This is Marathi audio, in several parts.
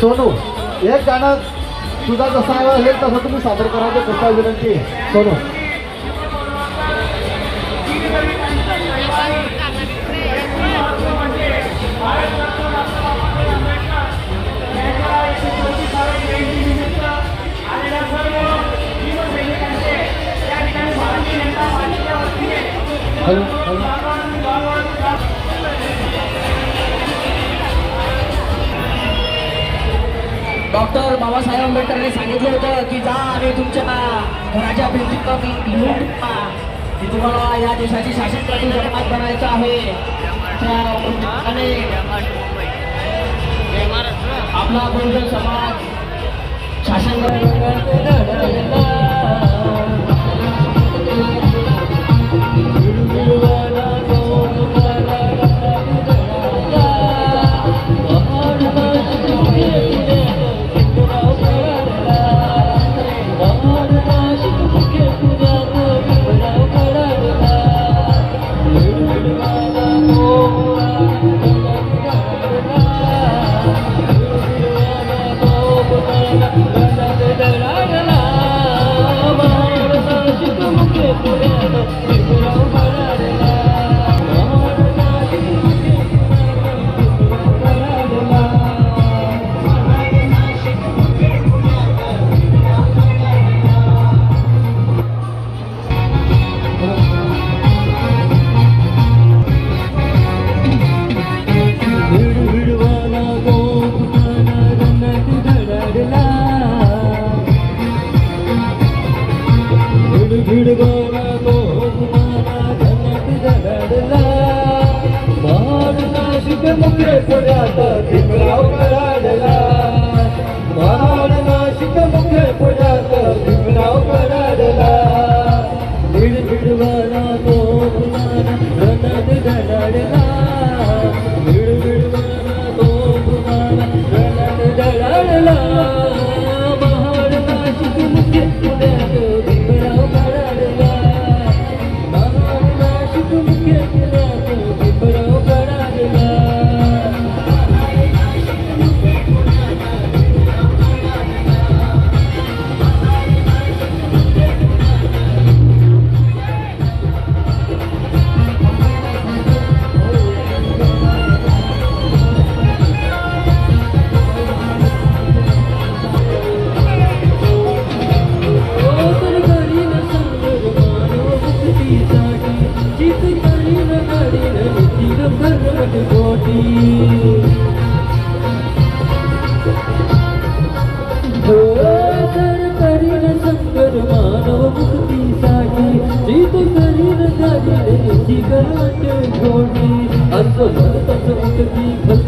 सोनू एक गाणं तुझा जसा आहे तसं तुम्ही सादर करायचं कृपया विनंती? सोनू. हॅलो. डॉक्टर बाबासाहेब आंबेडकरांनी सांगितलं होतं की जा आणि तुमच्या घराच्या भिंतीत लिहून की तुम्हाला या देशाची शासन करण्याची जगमात बनायचं आहे. आपला बहुजन समाज शासन मुखे असं म्हणतच मुक्ती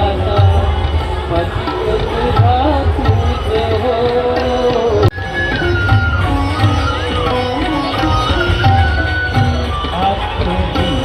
Thank you.